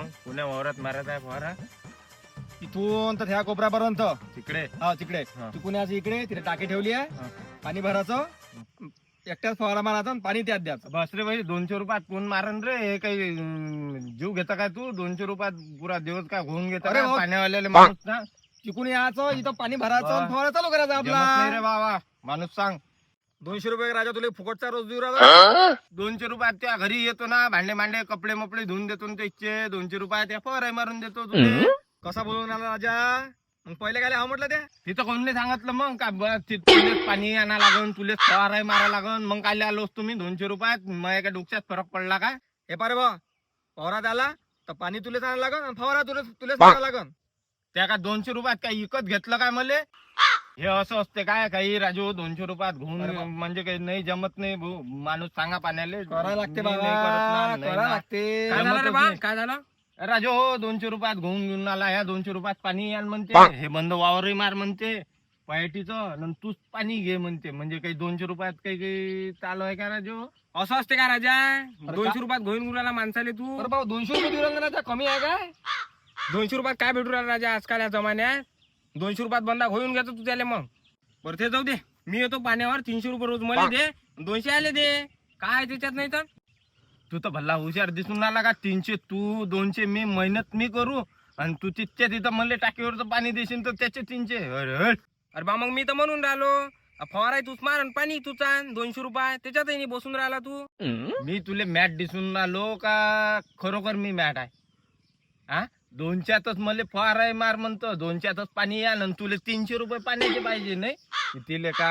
मग पुण्या वावरात मारत आहे फवारा इथून तर ह्या कोपऱ्यापर्यंत. तिकडे? हा तिकडे. हा. तिकून याची इकडे तिथे टाकी ठेवली हा. आहे पाणी भरायचं. एकट्याच फवारा मारायचा आणि पाणी त्यात द्यायचं. बस रे भाई दोनशे रुपयात कोण मारन रे. हे काही अं, जीव घेता काय तू? दोनशे रुपयात पुरा दिवस काय होऊन घेता अरे काय? हो. पाण्यावाल्याला माणूस ना? तिकून यायचं इथं पाणी भरायचं आणि. फवारा चालू करायचा जमत नाही रे आपला बाबा. माणूस सांग. दोनशे रुपये राजा तुला फुकटचा रोज देऊ राजा? दोनशे रुपयात त्या घरी येतो ना भांडे भांडे कपडे मपडे धुवून देतो ना त्याचे. दोनशे रुपयात त्या फवारा मारून देतो तुले. कसा बोलून आला राजा? मग पहिले काय हा म्हटलं त्या? तिथं कोण नाही सांगितलं मग. का तुलेच पाणी आणा लागन तुलेच फवारा मारा लागन. मग काय आलोस तुम्ही दोनशे रुपयात. मग एका डोक्यात फरक पडला काय हे पारे बा फवारात आला तर पाणी तुलेच आणायला लागन फवारा तुला तुलेच मारायला लागन. त्या का दोनशे रुपयात काय विकत घेतलं काय मले? हे असं असते काय काही राजू दोनशे रुपयात अरे घेऊन बा. म्हणजे काही नाही जमत नाही भाऊ. माणूस सांगा पाण्याले. करायला लागते मी बाबा. नाही करत ना, नाही करायला ना. लागते. काय झालं रे बा? काय झालं? राजू हो दोनशे रुपयात घेऊन घेऊन आला. ह्या दोनशे रुपयात पाणी आण म्हणते. हे बंद वावरही मार म्हणते. पायटीचं आणि तूच पाणी घे म्हणते. म्हणजे काही दोनशे रुपयात काही काही चालू आहे का राजू? असं असते का राजा? का? दोनशे रुपयात घेऊन गुराला माणसाले तू? अरे बाबा दोनशे रुपये देऊ कमी आहे काय? दोनशे रुपयात काय भेटू राहिला राजा आजकाल या जमान्यात? दोनशे रुपयात बंदा घेऊन घेतो तू त्याले मग. बरं ते जाऊ दे. मी येतो पाण्यावर तीनशे रुपये रोज मला दे. दोनशे आले दे. काय त्याच्यात नाही तर? तू तर भल्ला हुशार दिसून आला का? तीनशे तू दोनशे मी मेहनत मी करू. आणि तू तिथच्या तिथं म्हणले टाकीवरचं पाणी देशील तर त्याचे तीनशे. अरे बा मग मी तर म्हणून राहिलो. अ, फवाराही तूच मार आणि पाणी तूच दोनशे रुपये. त्याच्यातही नाही बसून राहिला तू. मी तुले मॅट दिसून आलो का? खरोखर मी मॅट आहे. हा दोनशेतच मला फवाराय मार म्हणतो. दोनशेतच पाणी या आणि तुले तीनशे रुपये पाण्याचे पाहिजे नाही. कितीले का?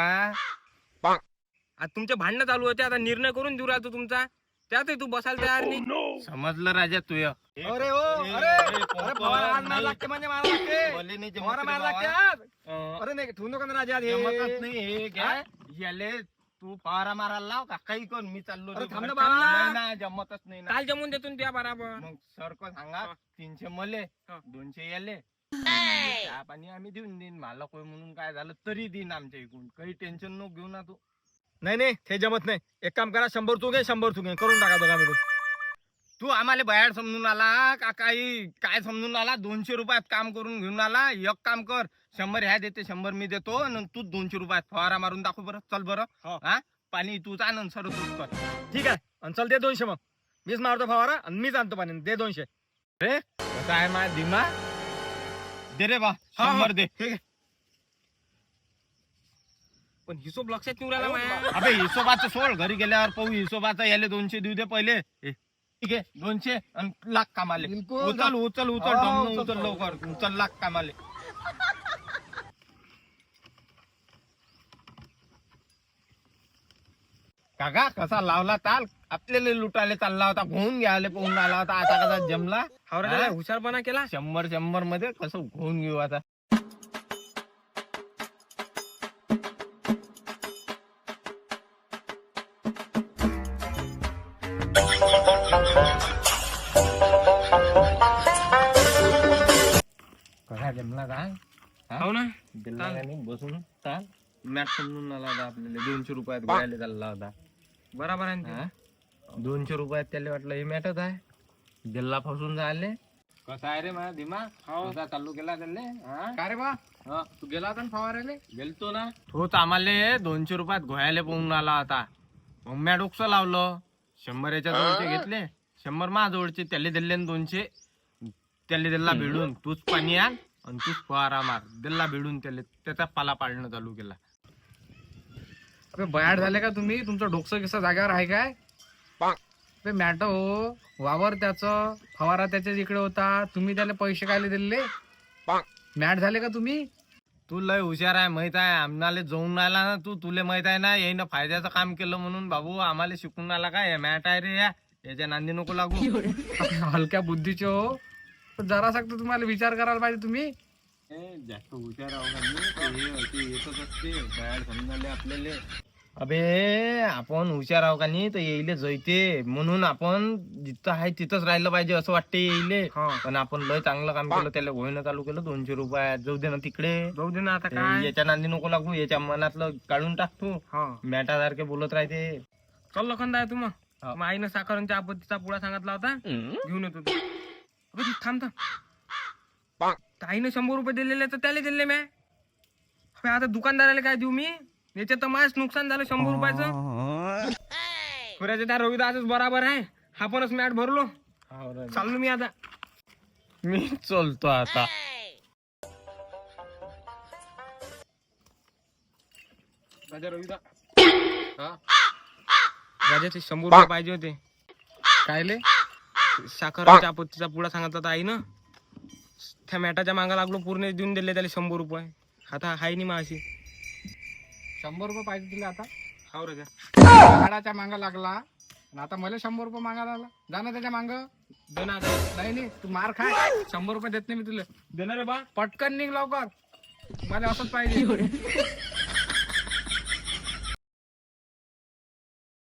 आता तुमचे भांडणं चालू होते आता निर्णय करून देऊ राहतो तुमचा. त्यातही तू बसायला तयार नाही. समजलं राजा तुय. अरे हो अरे अरे फवारा लागते म्हणजे मारायला लागते. फवारा लागते अरे नाही ठेवू नका ना राजा हे. नाही हे काय याले तू फवारा मारायला लाव का? काही कोण मी चाललो अरे रे थांब ना घरच्या. बाबा. नाही ना जमतच नाही ना. काल जमून देतो ना त्या बराबर. मग सरको सांगा हा. तीनशे मले हा. दोनशे याले. चहा पाणी आम्ही देऊन देईन. मला कोय म्हणून काय झालं तरी देईन आमच्या इकडून. काही टेन्शन नको घेऊ ना तू. नाही नाही ते जमत नाही. एक काम करा शंभर तू घे शंभर तू घे. करून टाका दोघा मिळून तू आम्हाला बाहेर समजून आला का काही काय समजून आला? दोनशे रुपयात काम करून घेऊन आला. एक काम कर शंभर ह्या देते शंभर मी देतो आणि तू दोनशे रुपयात फवारा मारून दाखव बरं. चल बरं. हो. हा? पाणी तूच आनंद सर तूच कर. ठीक आहे? आणि चल दे दोनशे मग. मीच मारतो फवारा आणि मीच आणतो पाणी दे दोनशे. रे कसं आहे माझा दिमा? दे रे बा हा. शंभर दे. पण हिशोब लक्षात येऊ राहिला माया. अबे हिशोबाचं सोड. घरी गेल्यावर पाहू हिशोबाचं याले दोनशे देऊ दे पहिले. ए, ठीक आहे? दोनशे आणि लाख कामाले. बिलकुल. उचल उचल उचल हा, उचल, उचल. लवकर. उचल लाख कामाले. काका कसा लावला ताल? आपल्याला लुटाले चालला होता घेऊन घ्यायला पाहून आला होता आता कसा जमला? हाव राजा हा? हुशारपणा केला? शंभर शंभरमध्ये कसं घेऊन घेऊ आता? हो ना? दिला का नाही? बसून समजून आला होता आपल्याला. दोनशे रुपयात घ्यायला चालला होता. बरोबर आहे ना हा? दोनशे रुपयात त्याला वाटलं हे मॅटच आहे. दिल्ला फसून झाले. कसा आहे रे माझा दिमाग? कसा चालू केला त्याले हा? का रे बा? हा. तू गेला होता ना फवारायला? गेलतो ना. तोच आम्हाला दोनशे रुपयात घोयाले पाहून आला होता. मग म्या डोकसं लावलं. शंभर याच्या जवळचे घेतले. शंभर मा जवळचे त्याले दिले न दोनशे. त्याले दिला भिडून. तूच पाणी आण. आणि तूच फवारा मार. दिला भिडून त्याले त्याचा पाला पाडणं चालू केला. अबे बयाड झाले का तुम्ही? तुमचं डोकसं कसं जागेवर आहे काय? अबे मॅट हो वावर त्याचं फवारा त्याच्या इकडे होता. तुम्ही त्याला पैसे कायले दिले मॅट झाले का तुम्ही? तू लय हुशार आहे माहीत आहे. आम्हाला जाऊन राहिला ना तू तुले माहीत आहे ना याईनं फायद्याचं काम केलं म्हणून. बाबू आम्हाला शिकून आला काय मॅट आहे रे या. याच्या नांदी नको लागू. हलक्या बुद्धीचे हो. जरा सांगतो तुम्हाला विचार करायला पाहिजे तुम्ही. जास्त हुशार हे येतच असते. बाहेर समजाले आपल्याले. अबे आपण हुशार आहो का नाही? तर येईले जैते. म्हणून आपण जिथं आहे तिथंच राहिलं पाहिजे असं वाटते येईले. हा. पण आपण लय चांगलं काम केलं त्याला घोयनं चालू केलं दोनशे रुपयात जाऊ दे ना तिकडे. जाऊ दे ना आता काय? याच्या नांदी नको लागू याच्या मनातलं काढून टाकतो हा. मॅटासारखे बोलत राहते. चल लखन आहे तू मग. मग आईनं साखर आणि आपत्तीचा पुडा सांगितला होता. घेऊन येतो थांब थांब. ताईने शंभर रुपये दिलेले तर त्याला दिले अबे आता दुकानदाराला काय देऊ मी? याच्यात तर माझ नुकसान झालं शंभर रुपयाचं. खऱ्याचे त्या रविदासच बराबर आहे. हा पणच मॅट भरलो. चाललो मी आता. मी चलतो आता. राजा रविदा हा? राजाचे शंभर रुपये पाहिजे होते. कायले साखर चापत्तीचा पुडा सांगितला तर आई ना? त्या मॅटाच्या मागा लागलो पूर्ण देऊन दिले त्याला शंभर रुपये. आता हाय नाही माशी शंभर रुपये पाहिजे तुला आता. हाव राजा झाडाच्या मांग लागला. आणि आता मला शंभर रुपये मागायला लागला. जा ना त्याच्या मांग. दे ना आता. नाही नाही तू मार खाय शंभर रुपये देत नाही मी तुला. दे ना रे बा. पटकन निघ लवकर. मला असंच पाहिजे.